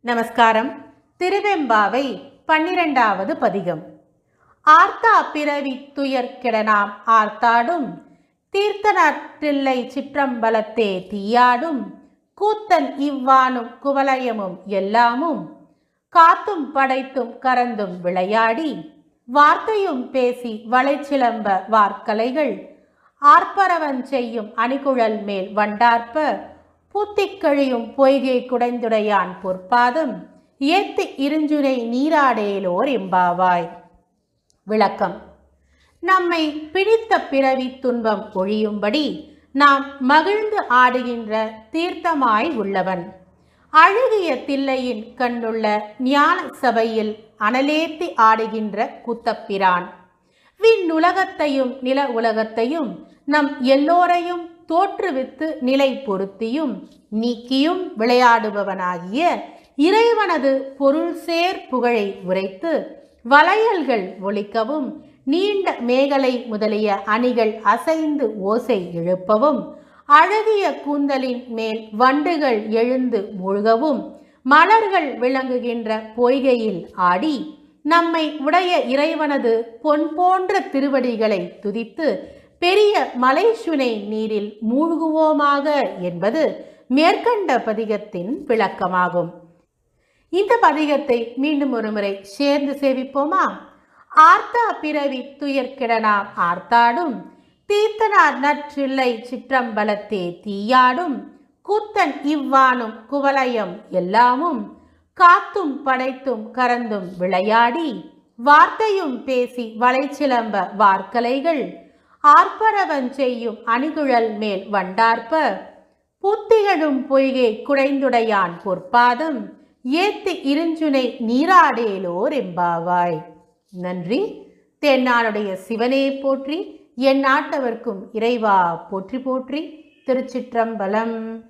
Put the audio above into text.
நமஸ்காரம். திருவெம்பாவை பன்னிரண்டாவது பதிகம். ஆர்த்தா பிறவி துயர் கிடனாம் ஆர்த்தாடும். தீர்த்தனாற்றில்லை சிற்றம்பலத்தே தீயாடும். கூத்தன் இவ்வானும் குவலயமும் எல்லாமும். காத்தும் படைத்தும் கறந்தும் விளையாடி. வார்த்தையும் பேசி வளைச்சிலம்ப வார்க்கலைகள். ஆர்ப்பரவன் செய்யும் அணிகுழல் மேல் வண்டார்ப்ப பூத்திக்கழியும் பொய்கை குடைந்துடையான் பொற்பாதம். ஏத்து இருஞ்சுரை நீராடேலோர் எம்பாவாய். விளக்கம். நம்மை பிடித்த பிறவி துன்பம் ஒழியும்படி நாம் மகிழ்ந்து ஆடுகின்ற தீர்த்தமாய் உள்ளவன். அழகிய தில்லையின் கண்ணுள்ள ஞான சபையில் அனலேத்தி ஆடுகின்ற கூத்தப்பிரான். விண்ணுலகத்தையும் நில உலகத்தையும் நம் எல்லோரையும் தோற்றுவித்து நிலை பொருத்தியும் நீக்கியும் விளையாடுபவனாகிய இறைவனது பொருள் சேர் புகழை உரைத்து வளையல்கள் ஒழிக்கவும் நீண்ட மேகலை முதலிய அணிகள் அசைந்து ஓசை எழுப்பவும் அழகிய கூந்தலின் மேல் வண்டுகள் எழுந்து மூழ்கவும் மலர்கள் விளங்குகின்ற பொய்கையில் ஆடி நம்மை உடைய இறைவனது பொன் போன்ற திருவடிகளை துதித்து பெரிய மலைசுனை நீரில் மூழ்குவோமாக என்பது மேற்கண்ட பதிகத்தின் விளக்கமாகும். இந்த பதிகத்தை மீண்டும் ஒருமுறை சேர்ந்து சேவிப்போமா? ஆர்த்தா பிறவி துயர்கிடனாம் ஆர்த்தாடும் தீர்த்தனார் நற்றில்லை சிற்றம்பலத்தே தீயாடும் கூத்தன் இவ்வானும் குவலயம் எல்லாமும் காத்தும் படைத்தும் கறந்தும் விளையாடி வார்த்தையும் பேசி வளைச்சிலம்ப வார்க்கலைகள் ஆர்ப்பரவன் செய்யும் அணிகுழல் மேல் வண்டார்ப்ப. புத்திகளும் பொய்கை குடைந்துடையான் பொற்பாதம். ஏத்தி இருஞ்சுனை நீராடேலோர் எம்பாவாய். நன்றி. தென்னானுடைய சிவனே போற்றி. என் நாட்டவர்க்கும் இறைவா போற்றி போற்றி. திருச்சிற்றம்பலம்.